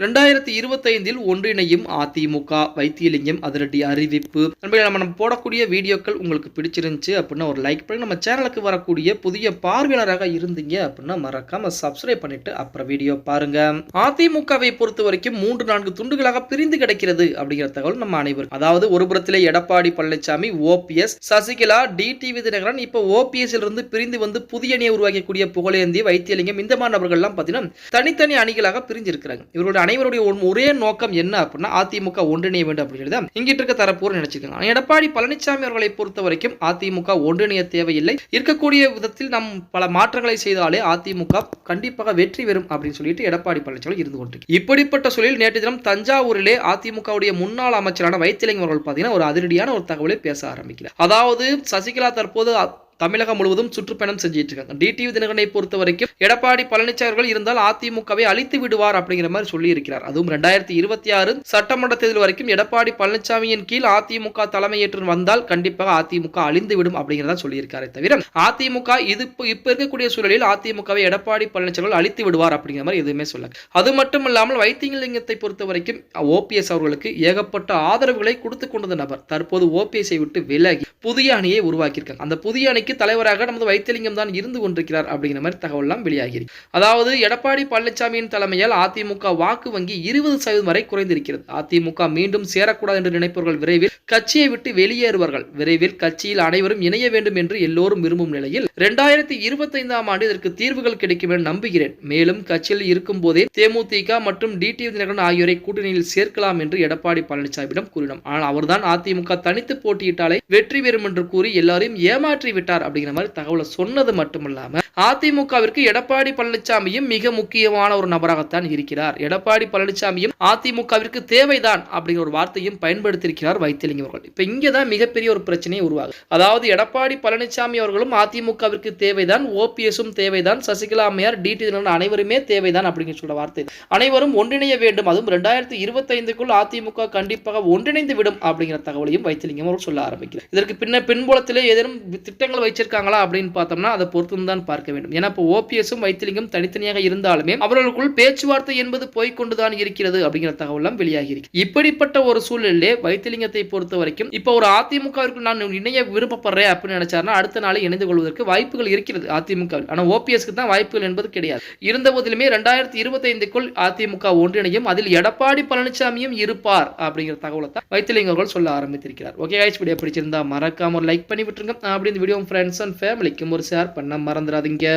ரெண்டாயிரத்தி இருபத்தைந்தில் ஒன்றிணையும் அதிமுக வைத்தியலிங்கம் அதிரடி அறிவிப்பு. நண்பர்களே நம்ம நம்ம போடக்கூடிய வீடியோக்கள் உங்களுக்கு பிடிச்சிருந்துச்சு அப்படின்னா ஒரு லைக் பண்ணி நம்ம சேனலுக்கு வரக்கூடிய புதிய பார்வையாளராக இருந்தீங்க அப்படின்னா மறக்காம சப்ஸ்கிரைப் பண்ணிட்டு அப்புறம் வீடியோ பாருங்க. அதிமுகவை பொறுத்த வரைக்கும் மூன்று நான்கு துண்டுகளாக பிரிந்து கிடைக்கிறது அப்படிங்கிற தகவல் நம்ம அனைவரும் அதாவது ஒரு புறத்திலே எடப்பாடி பழனிசாமி ஓபிஎஸ் சசிகலா டிடிவி தினகரன் இப்போ ஓபிஎஸ் இருந்து பிரிந்து வந்து புதிய அணியை உருவாக்கக்கூடிய புகழேந்தி வைத்தியலிங்கம் இந்த மாதிரி நபர்கள்லாம் பார்த்தீங்கன்னா தனித்தனி அணிகளாக பிரிஞ்சிருக்கிறாங்க. அனைவருடைய ஒரே நோக்கம் என்ன அப்படின்னா அதிமுக ஒன்றிணைய வேண்டும் அப்படின்னு சொல்லி இங்கிட்டு இருக்க தரப்போர் நினைச்சிருக்காங்க. எடப்பாடி பழனிசாமி அவர்களை பொறுத்த வரைக்கும் அதிமுக ஒன்றிணைய தேவையில்லை. இருக்கக்கூடிய விதத்தில் நாம் பல மாற்றங்களை செய்தாலே அதிமுக கண்டிப்பாக வெற்றி பெறும் அப்படின்னு சொல்லிட்டு எடப்பாடி பழனிசாமி இருந்து கொண்டிருக்கு. இப்படிப்பட்ட சூழலில் நேற்று தினம் தஞ்சாவூரிலே அதிமுகவுடைய முன்னாள் அமைச்சரான வைத்திலிங்கம் அவர்கள் பார்த்தீங்கன்னா ஒரு அதிரடியான ஒரு தகவலை பேச ஆரம்பிக்கிறார். அதாவது சசிகலா தற்போது தமிழகம் முழுவதும் சுற்றுப்பயணம் செஞ்சிட்டு இருக்காங்க டிடிவி தினகரனை பொறுத்த வரைக்கும் எடப்பாடி பழனிசாமி அவர்கள் இருந்தால் அதிமுகவை அழித்து விடுவார் அப்படிங்கிற மாதிரி சொல்லி இருக்கிறார் அதுவும் ரெண்டாயிரத்தி இருபத்தி ஆறு சட்டமன்ற தேர்தல் வரைக்கும் எடப்பாடி பழனிசாமியின் கீழ் அதிமுக தலைமையேற்று வந்தால் கண்டிப்பாக அதிமுக அழிந்து விடும் அப்படிங்கிறதா சொல்லியிருக்காரு தவிர அதிமுக இது இப்ப இருக்கக்கூடிய சூழலில் அதிமுகவை எடப்பாடி பழனிசாமி அழித்து விடுவார் அப்படிங்கிற மாதிரி எதுவுமே சொல்ல அது மட்டும் இல்லாமல் வைத்தியலிங்கத்தை பொறுத்த வரைக்கும் ஓபிஎஸ் அவர்களுக்கு ஏகப்பட்ட ஆதரவுகளை கொடுத்து கொண்ட நபர். தற்போது ஓபிஎஸ்ஐ விட்டு விலகி புதிய அணியை உருவாக்கியிருக்காங்க. அந்த புதிய அணிக்கு தலைவராக நமது வைத்தியலிங்கம் தான் இருந்து கொண்டிருக்கிறார் அப்படிங்கிற மாதிரி தகவல்லாம் வெளியாகிறது அதாவது எடப்பாடி பழனிசாமியின் தலைமையால் அதிமுக வாக்கு வங்கி இருபது சதவீதம் வரை குறைந்திருக்கிறது. அதிமுக மீண்டும் சேரக்கூடாது என்று நினைப்பவர்கள் விரைவில் கட்சியை விட்டு வெளியேறுவார்கள். விரைவில் கட்சியில் அனைவரும் இணைய வேண்டும் என்று எல்லோரும் விரும்பும் நிலையில் இரண்டாயிரத்தி இருபத்தைந்தாம் ஆண்டு இதற்கு தீர்வுகள் கிடைக்கும் என நம்புகிறேன். மேலும் கட்சியில் இருக்கும் போதே தேமுதிக மற்றும் டிடிவி தினகரன் ஆகியோரை கூட்டணியில் சேர்க்கலாம் என்று எடப்பாடி பழனிசாமியிடம் கூறினோம். ஆனால் அவர்தான் அதிமுக தனித்து போட்டியிட்டாலே வெற்றி பெறும் என்று கூறி எல்லாரையும் ஏமாற்றி விட்டார் அப்படிங்கிற மாதிரி தகவலை சொன்னது மட்டுமில்லாம அதிமுகவிற்கு எடப்பாடி பழனிசாமியும் மிக முக்கியமான ஒரு நபராகத்தான் இருக்கிறார். எடப்பாடி பழனிசாமியும் அதிமுகவிற்கு தேவைதான் அப்படிங்கிற ஒரு வார்த்தையும் பயன்படுத்தியிருக்கிறார் வைத்தியலிங்கம் அவர்கள். இப்ப இங்கதான் மிகப்பெரிய ஒரு பிரச்சனையை உருவாகும் அதாவது எடப்பாடி பழனிசாமி அவர்களும் அதிமுகவிற்கு தேவைதான் ஓபிஎஸும் தேவைதான் சசிகலா அம்மையார் டிடி தினகரன் அனைவருமே தேவைதான் அப்படிங்கிற சொல்ற வார்த்தை. அனைவரும் ஒன்றிணைய வேண்டும். அதுவும் ரெண்டாயிரத்தி இருபத்தைந்துக்குள் அதிமுக கண்டிப்பாக ஒன்றிணைந்து விடும் அப்படிங்கிற தகவலையும் வைத்தியலிங்கம் அவர்கள் சொல்ல ஆரம்பிக்கிறார். இதற்கு பின்ன பின்புலத்திலே ஏதேனும் திட்டங்கள் வச்சிருக்காங்களா அப்படின்னு பார்த்தோம்னா அதை பொறுத்து தான் பார்க்க வேண்டும். ஏன்னா இப்போ ஓபிஎஸும் வைத்திலிங்கம் தனித்தனியாக இருந்தாலுமே அவர்களுக்குள் பேச்சுவார்த்தை என்பது போய்கொண்டுதான் இருக்கிறது அப்படிங்கிற தகவலாம் வெளியாகி இருக்கு. இப்படிப்பட்ட ஒரு சூழலிலே வைத்திலிங்கத்தை பொறுத்த வரைக்கும் இப்போ ஒரு அதிமுகவிற்கு நான் இணைய விருப்பப்படுறேன் அப்படின்னு நினைச்சாருன்னா அடுத்த நாளே இணைந்து கொள்வதற்கு வாய்ப்புகள் இருக்கிறது அதிமுகவில். ஆனால் ஓபிஎஸ்க்கு தான் வாய்ப்புகள் என்பது கிடையாது. இருந்த போதிலுமே ரெண்டாயிரத்தி இருபத்தைந்துக்குள் அதிமுக ஒன்றிணையும் அதில் எடப்பாடி பழனிசாமியும் இருப்பார் அப்படிங்கிற தகவலை தான் வைத்திலிங்கர்கள் சொல்ல ஆரம்பித்திருக்கிறார். ஓகே ஆயிடுச்சு வீடியோ பிடிச்சிருந்தா மறக்காம ஒரு லைக் பண்ணி விட்டுருங்க. அப்படி இந்த வீடியோ ஃப்ரெண்ட்ஸ் அண்ட் ஃபேமிலிக்கும் ஒரு ஷேர் பண்ண மறந்துடாதீங்க